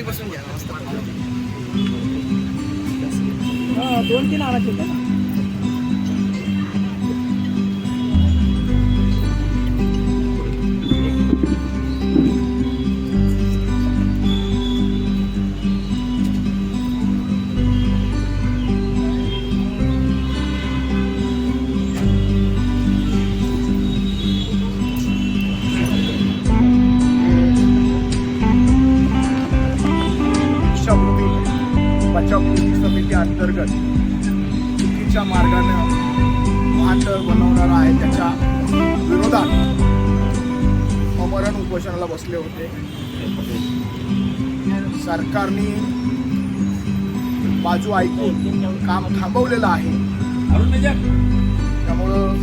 खाली बसून घ्या दोन तीन आणायचे होते ना दीक्षाभूमी बचाव कृती समिती अंतर्गत चुकीच्या मार्गानं वाहतळ बनवणारा आहे त्याच्या विरोधात अमरण उपोषणाला बसले होते. सरकारने बाजू ऐकून काम थांबवलेलं आहे. त्यामुळं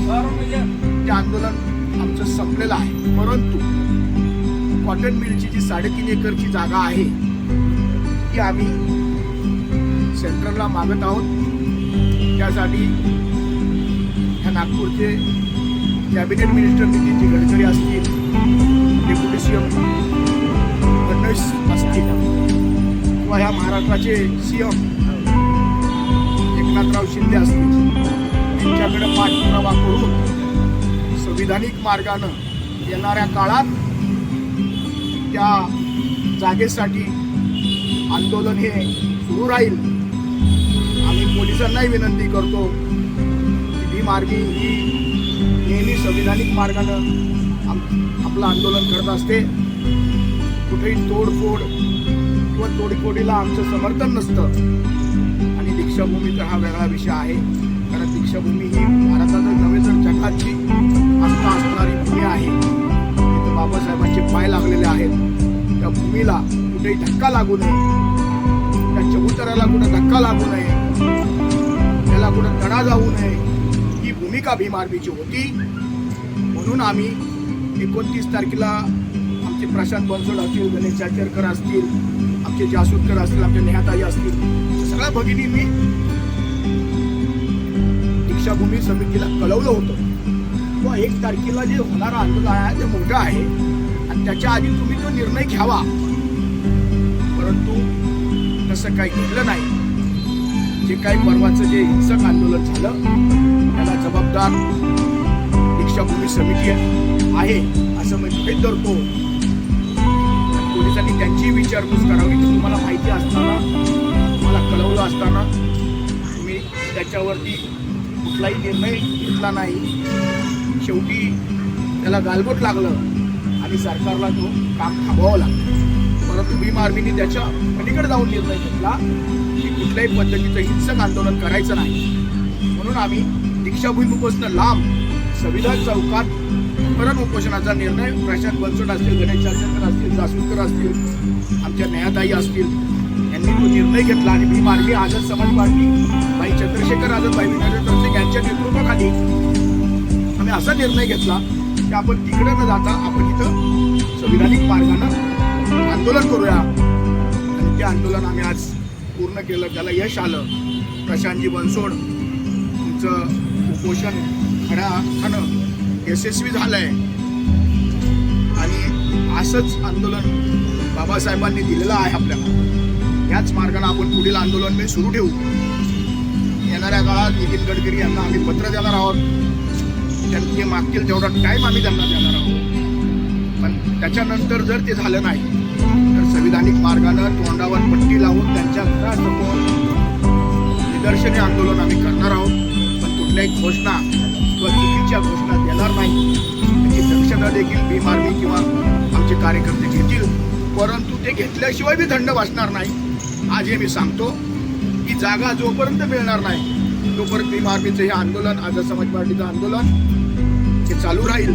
ते आंदोलन आमचं संपलेलं आहे. परंतु कॉटन मिलची जी साडेतीन एकरची जागा आहे ती आम्ही सेंट्रलला मागत आहोत. त्यासाठी ह्या नागपूरचे कॅबिनेट मिनिस्टर नितीनजी गडकरी असतील डेप्युटी सी एम फडणवीस असतील किंवा ह्या महाराष्ट्राचे सी एम एकनाथराव शिंदे असतील यांच्याकडे पाठपुरावा करून संविधानिक मार्गानं येणाऱ्या काळात त्या जागेसाठी आंदोलन हे सुरू राहील. आम्ही पोलिसांनाही विनंती करतो की भीम ही नेहमी संविधानिक मार्गानं आम आपलं आंदोलन करत असते. कुठेही तोडफोड किंवा तोडफोडीला आमचं समर्थन नसतं. आणि दीक्षाभूमी तर हा वेगळा विषय आहे. कारण दीक्षाभूमी ही भारतातच नव्हे तर जगाची आस्था असणारी भूमी आहे. तिथं बाबासाहेबांचे पाय लागलेले आहेत. त्या भूमीला कुठेही धक्का लागू नये. त्या चबुतऱ्याला कुठं धक्का लागू नये. त्याला कुठं तडा जाऊ नये. ही भूमिका भीम आर्मीची होती. म्हणून आम्ही एकोणतीस तारखेला आमचे प्रशांत बनसोड असतील गणेश चाचरकर असतील आमचे जासूदकर असतील आमचे नेहाताई असतील सगळ्या भगिनी मी दीक्षाभूमी समितीला कळवलं होतं. किंवा एक तारखेला जे होणारा आंदोलन आहे ते मोठं आहे. आणि त्याच्या आधी तुम्ही तो निर्णय घ्यावा. परंतु तसं काही घडलं नाही. जे काही परवाचं जे हिंसक आंदोलन झालं त्याला जबाबदार दीक्षाभूमी समिती आहे असं मी गृहीत धरतो. पोलिसांनी त्यांची विचारपूस करावी तुम्हाला माहिती असताना तुम्हाला कळवलं असताना तुम्ही त्याच्यावरती कुठलाही निर्णय घेतला नाही. शेवटी त्याला गालबोट लागलं आणि सरकारला तो काम थांबवावं लागलं. परंतु भीम आर्मीने त्याच्या पलीकडे जाऊन निर्णय घेतला की कुठल्याही पद्धतीचं हिंसक आंदोलन करायचं नाही. म्हणून आम्ही दीक्षाभूमीपासून लांब संविधान चौकात परत उपोषणाचा निर्णय प्रशांत बनसोड असतील गणेश चाचणकर असतील जासूदकर असतील आमच्या न्यायाताई असतील यांनी तो निर्णय घेतला आणि भीम आर्मी आझाद समाज पार्टी भाई चंद्रशेखर आझाद भाई विनायक तरफे यांच्या नेतृत्वाखाली आम्ही असा निर्णय घेतला की आपण तिकडे न जाता आपण इथं संविधानिक मार्गानं आंदोलन करूया. आणि ते आंदोलन आम्ही आज पूर्ण केलं. त्याला यश आलं. प्रशांतजी बनसोड तुमचं उपोषण खऱ्या अर्थानं यशस्वी झालंय. आणि असंच आंदोलन बाबासाहेबांनी दिलेलं आहे आपल्याला. याच मार्गाने आपण पुढील आंदोलन मी सुरू ठेवू. येणाऱ्या काळात नितीन गडकरी यांना आम्ही पत्र देणार आहोत. त्यांनी मागतील तेवढा टाईम आम्ही त्यांना देणार आहोत. पण त्याच्यानंतर जर ते झालं नाही संविधानिक मार्गानं तोंडावर पट्टी लावून त्यांच्या घरासमोर निदर्शने आंदोलन आम्ही करणार आहोत. पण कुठल्याही घोषणा किंवा चुकीच्या घोषणा देणार नाही. त्याची दक्षता देखील भीम आर्मी किंवा आमचे कार्यकर्ते घेतील. परंतु ते घेतल्याशिवाय बी थंड वाचणार नाही. आज हे मी सांगतो की जागा जोपर्यंत मिळणार नाही तोपर्यंत भीम आर्मीचं हे आंदोलन आझाद समाज पार्टीचं आंदोलन हे चालू राहील.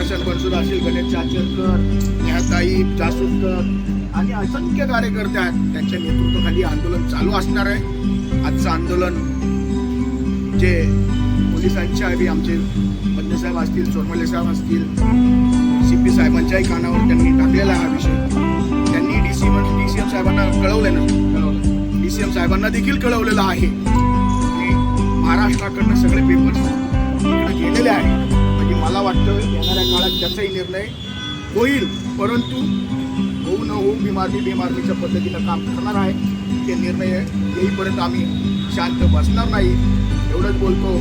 प्रशांत बनसोड असतील गणेश चाचरकर न्यासाई जासूदकर आणि असंख्य कार्यकर्ते आहेत. त्यांच्या नेतृत्वाखाली आंदोलन चालू असणार आहे. आजचं आंदोलन जे पोलिसांच्या आधी आमचे बंदे साहेब असतील चोरमले साहेब असतील सी पी साहेबांच्याही कानावर त्यांनी टाकलेला हा विषय. त्यांनी D C D C M साहेबांना कळवलं ना कळवलं डी सी एम साहेबांना देखील कळवलेलं आहे. महाराष्ट्राकडनं सगळे पेपर्स गेलेले आहेत. आणि मला वाटतं येणाऱ्या काळात त्याचाही निर्णय होईल. परंतु होऊ न होऊ बिमारमी बिमारमीच्या पद्धतीनं काम करणार आहे. ते निर्णय येईपर्यंत आम्ही शांत बसणार नाही एवढंच बोलतो.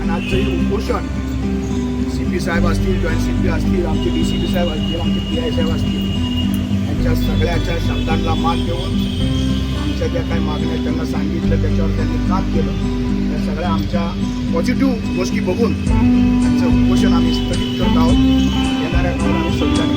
आणि आजचं हे उपोषण. सी पी साहेब असतील जॉईंट सी पी असतील आमचे डी सी पी साहेब असतील आमचे पी आय साहेब असतील यांच्या सगळ्याच्या शब्दांना मान देऊन आमच्या ज्या काही मागण्या त्यांना सांगितलं त्याच्यावर त्यांनी काम केलं. त्या सगळ्या आमच्या पॉझिटिव्ह गोष्टी बघून त्यांचं অধিবেশন আমি স্থগিত দাও এনারা আমি সঞ্চালন